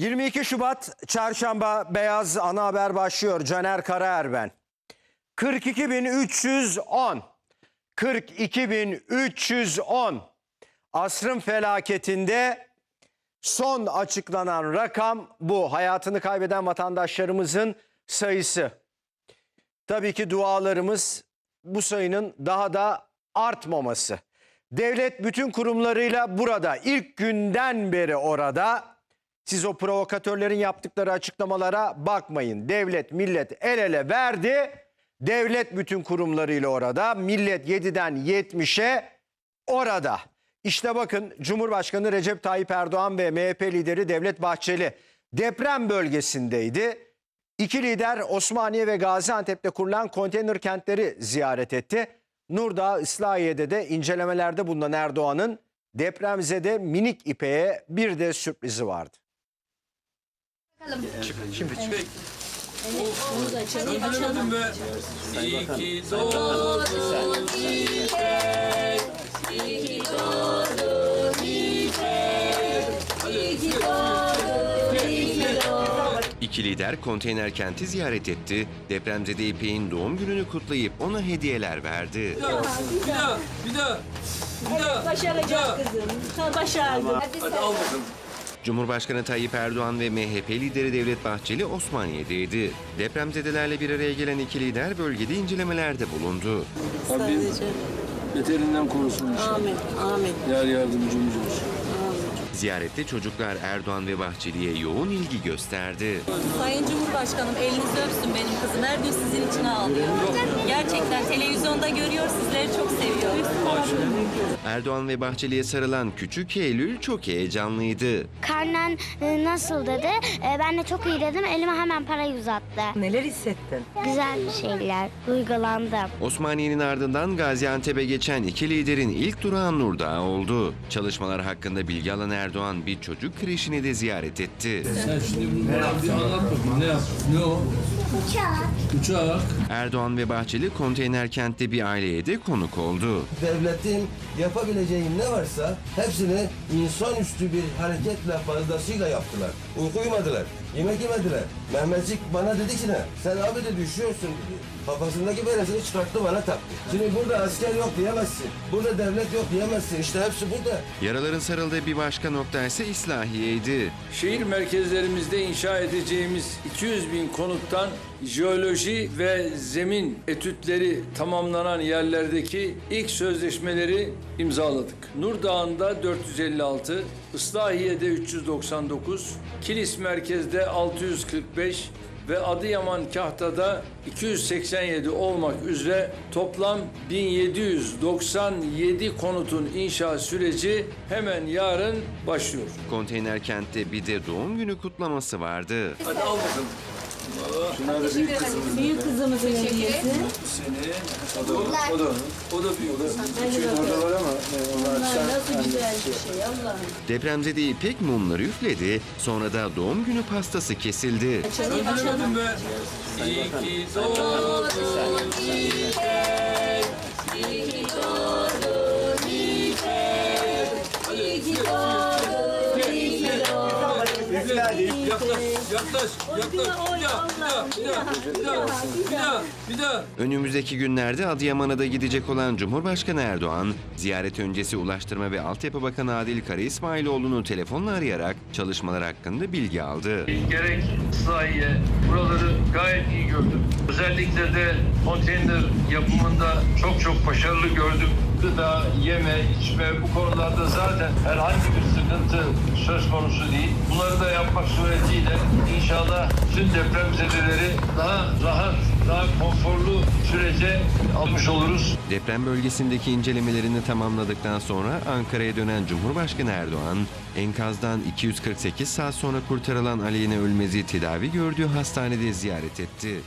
22 Şubat Çarşamba Beyaz Ana Haber başlıyor. Caner Karaerben. 42.310. 42.310. Asrın felaketinde son açıklanan rakam bu. Hayatını kaybeden vatandaşlarımızın sayısı. Tabii ki dualarımız bu sayının daha da artmaması. Devlet bütün kurumlarıyla burada. ilk günden beri orada. Siz o provokatörlerin yaptıkları açıklamalara bakmayın. Devlet, millet el ele verdi. Devlet bütün kurumlarıyla orada. Millet 7'den 70'e orada. İşte bakın Cumhurbaşkanı Recep Tayyip Erdoğan ve MHP lideri Devlet Bahçeli deprem bölgesindeydi. İki lider Osmaniye ve Gaziantep'te kurulan konteyner kentleri ziyaret etti. Nurdağ, Islahiye'de de incelemelerde bulunan Erdoğan'ın depremzede minik İpek'e bir de sürprizi vardı. Döndürelim ve iyi ki doğdun İpek. İki lider konteyner kenti ziyaret etti. Depremzede İpek'in doğum gününü kutlayıp ona hediyeler verdi. Bir daha, bir daha, bir daha. Bir daha. Başaracağız kızım. Başardın. Hadi al bakalım. Cumhurbaşkanı Tayyip Erdoğan ve MHP lideri Devlet Bahçeli Osmaniye'deydi. Depremzedelerle bir araya gelen iki lider bölgede incelemelerde bulundu. Rabbim beterinden korusun inşallah. Amin. Amin. Yar yardımcımız olsun. Ziyarette çocuklar Erdoğan ve Bahçeli'ye yoğun ilgi gösterdi. Sayın Cumhurbaşkanım elinizi öpsün benim kızım. Her gün sizin için ağlıyor. Gerçekten televizyonda görüyor sizleri çok seviyor. Erdoğan ve Bahçeli'ye sarılan küçük Eylül çok heyecanlıydı. Karnen e, nasıl dedi. E, ben de çok iyi dedim. Elime hemen parayı uzattı. Neler hissettin? Güzel şeyler. Duygulandım. Osmaniye'nin ardından Gaziantep'e geçen iki liderin ilk durağı Nurdağ oldu. Çalışmalar hakkında bilgi alan Erdoğan bir çocuk kreşini de ziyaret etti. Sen şimdi bunları bir anlat bakayım. Ne yaptın? Ne o? Uçak. Uçak. Erdoğan ve Bahçeli konteyner kentte bir aileye de konuk oldu. devletin yapabileceği ne varsa hepsini insanüstü bir hareketle fazlasıyla yaptılar. Uyku uyumadılar, yemek yemediler. Mehmetçik bana dedi ki ne? Sen abi de düşüyorsun dedi. Kafasındaki beresini çıkarttı bana taktı. Şimdi burada asker yok diyemezsin. Burada devlet yok diyemezsin. İşte hepsi burada. Yaraların sarıldığı bir başka nokta ise İslahiye'ydi. Şehir merkezlerimizde inşa edeceğimiz 200 bin konuttan jeoloji ve zemin etütleri tamamlanan yerlerdeki ilk sözleşmeleri imzaladık. Nur Dağı'nda 456, Islahiye'de 399, Kilis merkezde 645 ve Adıyaman Kahta'da 287 olmak üzere toplam 1797 konutun inşa süreci hemen yarın başlıyor. Konteyner kentte bir de doğum günü kutlaması vardı. Hadi al bakalım. Şunlar da büyük kızımız. Büyük kızımızın hediyesi. Seni, o da, o da, o da büyük. O da, küçüğün orada var ama e, onlar Bunlar nasıl güzel bir şey Allah'ım. Depremzede İpek mumları üfledi, sonra da doğum günü pastası kesildi. Döndürelim ve iyi ki doğdun Yaklaş, yaklaş, yaklaş. Bir daha, bir daha, bir daha, bir daha, bir daha, bir daha. Önümüzdeki günlerde Adıyaman'a da gidecek olan Cumhurbaşkanı Erdoğan, ziyaret öncesi Ulaştırma ve Altyapı Bakanı Adil Kara İsmailoğlu'nu telefonla arayarak çalışmalar hakkında bilgi aldı. gerek sahiye buraları gayet iyi gördüm. Özellikle de konteyner yapımında çok çok başarılı gördüm. Gıda, yeme, içme bu konularda zaten herhangi bir sıkıntı söz konusu değil. Bunları da yapmak suretiyle inşallah tüm depremzedeleri daha rahat, daha konforlu sürece almış oluruz. Deprem bölgesindeki incelemelerini tamamladıktan sonra Ankara'ya dönen Cumhurbaşkanı Erdoğan, enkazdan 248 saat sonra kurtarılan Aleyna Ölmez'i tedavi gördüğü hastanede ziyaret etti.